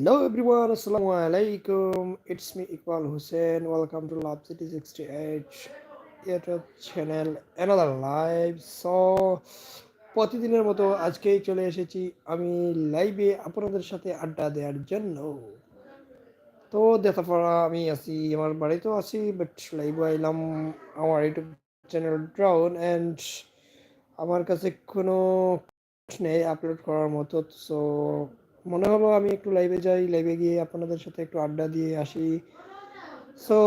Hello everyone, Assalamu alaikum. It's me Iqbal Hussein. Welcome to Lab City 68 YouTube channel. Another live. So প্রতিদিনের মতো আজকেই চলে এসেছি আমি লাইভে আপনাদের সাথে আড্ডা দেওয়ার জন্য তো দেখা পড়া আমি আছি আমার বাড়িতেও আছি বাট লাইভে আইলাম আমার ইউটিউব চ্যানেল ড্রাউন অ্যান্ড আমার কাছে কোনো নেই আপলোড করার মতো সো মনে হলো আমি একটু লাইভে যাই লাইভে গিয়ে আপনাদের সাথে একটু আড্ডা দিয়ে আসি। সো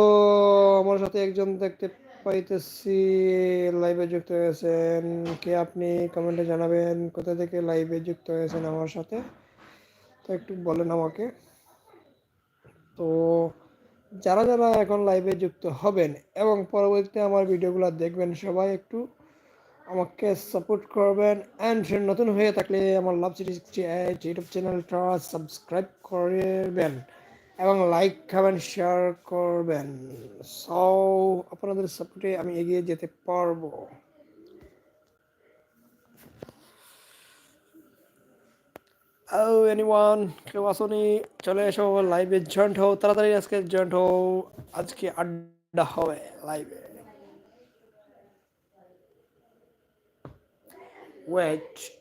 আমার সাথে একজন দেখতে পাইতেছি লাইভে যুক্ত হয়েছেন। কে আপনি? কমেন্টে জানাবেন, কোথা থেকে লাইভে যুক্ত হয়েছেন আমার সাথে? তো একটু বলেন আমাকে। তো, যারা যারা এখন লাইভে যুক্ত হবেন এবং পরবর্তীতে আমার ভিডিওগুলো দেখবেন, সবাই একটু আমাকে সাপোর্ট করবেন অ্যান্ড নতুন হয়ে থাকলে আমার love city sixty eight YouTube চ্যানেলটা সাবস্ক্রাইব করবেন এবং লাইক খাবেন শেয়ার করবেন। সো আপনাদের সাপোর্টে আমি এগিয়ে যেতে পারব। ও এনিওয়ান কেউ আসনি, চলে এসো লাইভে জয়েন্ট হও, তাড়াতাড়ি আজকে জয়েন্ট হও, আজকে আড্ডা হবে লাইভে Wait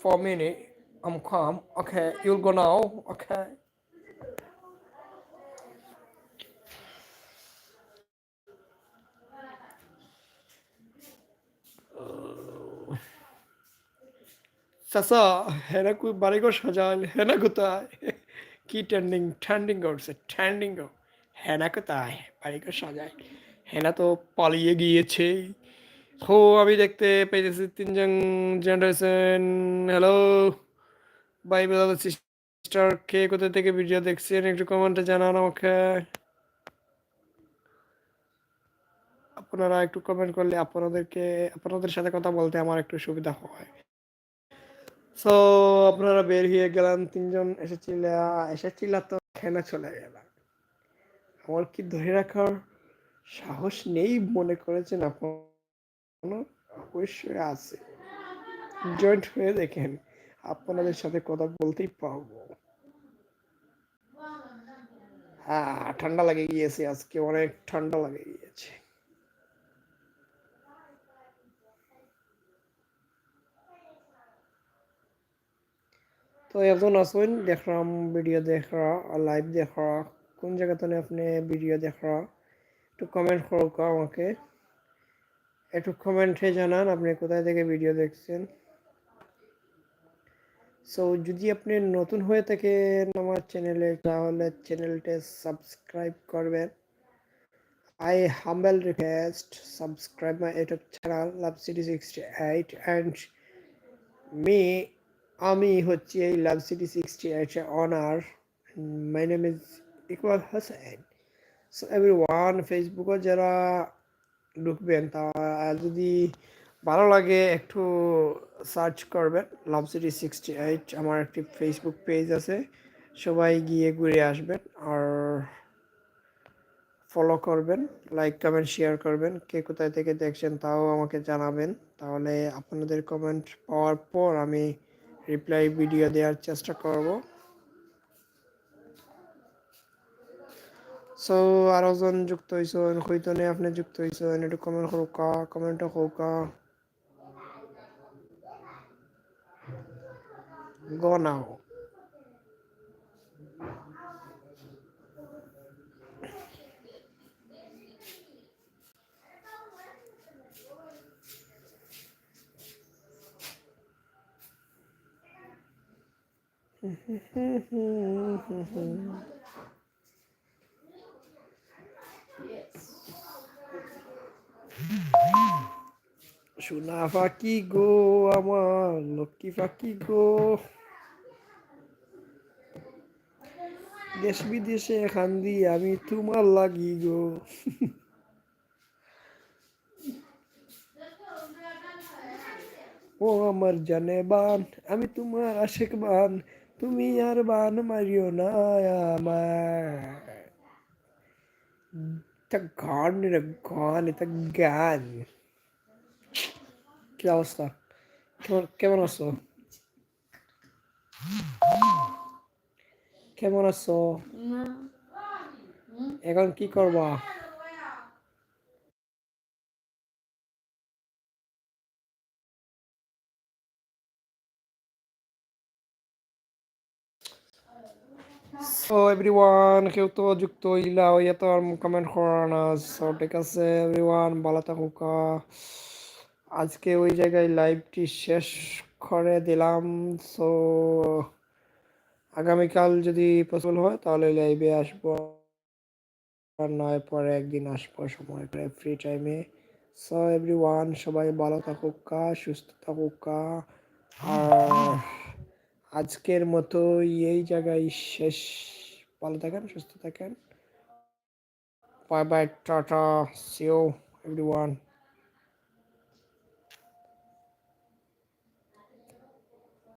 for a minute. I'm calm. Okay, you'll go now. Okay. চাচা হেনা কই বাড়িঘর সাজাল হেনা কোথায় কি ট্রেন্ডিং ট্রেন্ডিং করছে ট্রেন্ডিং হেনা কোথায় বাড়িঘর সাজায় হেনা তো পালিয়ে গিয়েছে হো, আমি দেখতে পেয়েছি তিনজন জেনারেশন। হ্যালো। বাই ব্রাদার সিস্টার, কে কোথা থেকে ভিডিও দেখছেন? একটু কমেন্টে জানান আমাকে। আপনারা একটু কমেন্ট করলে আপনাদেরকে, আপনাদের সাথে কথা বলতে আমার একটু সুবিধা হয়। সো আপনারা বের হয়ে গেলেন তিনজন এসেছিল এসেছিল তো খেলা চলে গেল। আমার কি ধরে রাখার সাহস নেই মনে করেছেন আপনার অবশ্যই আছে। জয়েন্ট হয়ে দেখেন, আপনাদের সাথে কথা বলতেই পারব। হ্যাঁ ঠান্ডা লাগে গিয়েছে আজকে, অনেক ঠান্ডা লাগে গিয়েছে। তো একজন আসবেন দেখলাম ভিডিও দেখা লাইভ দেখা। কোন জায়গাতে আপনি ভিডিও দেখা? একটু কমেন্ট করো আমাকে। একটু কমেন্টে জানান, আপনি কোথায় থেকে ভিডিও দেখছেন? সো যদি আপনি নতুন হয়ে থাকেন আমার চ্যানেলে তাহলে চ্যানেলটা সাবস্ক্রাইব করবেন। I humble request subscribe my YouTube channel love city sixty eight and me আমি হচ্ছি এই লাভ সিটি সিক্সটি এইটের honour my name is Iqbal Hasan so every one ফেসবুকে যারা ঢুকবেন, তা যদি ভালো লাগে একটু সার্চ করবেন লাভ সিটি সিক্সটি এইট আমার একটি ফেসবুক পেজ আছে, সবাই গিয়ে ঘুরে আসবেন আর ফলো করবেন লাইক কমেন্ট শেয়ার করবেন, কে কোথায় থেকে দেখছেন তাও আমাকে জানাবেন, তাহলে আপনাদের কমেন্ট পাওয়ার পর আমি রিপ্লাই ভিডিও দেওয়ার চেষ্টা করব। সো আরও জন যুক্ত হয়েছেন হয়তো নেই আপনি যুক্ত হয়েছেন একটু কমেন্ট করুক কা কমেন্টও হোক go now সোনা ফাঁকি গো আমার, লক্ষ্মী ফাঁকি গো। দেশ বিদেশে খান্দি আমি তোমার লাগি গো। ও আমার জানে বান, আমি তোমার আশেক বান, তুমি আর বান মারিও না আমার গান গান, এটা গান। কি অবস্থা? কেমন কেমন আছো? কেমন আছো? এখন কি করবা? সো এভরিওয়ান কেউ তো যুক্ত হইলা হইয়া তো কমেন্ট করা না। সো ঠিক আছে এভরিওয়ান ভালো থাকুকা আজকে ওই জায়গায় লাইভটি শেষ করে দিলাম। সো আগামীকাল যদি পসিবল হয়, তাহলে লাইভে আসব। আর নয় পরে একদিন আসব সময় করে ফ্রি টাইমে সো এভরি ওয়ান সবাই ভালো থাকুক কা, সুস্থ থাকুকা আর আজকের মতো এই জায়গায় শেষ। ভালো থাকেন, সুস্থ থাকেন। Bye bye tata see you everyone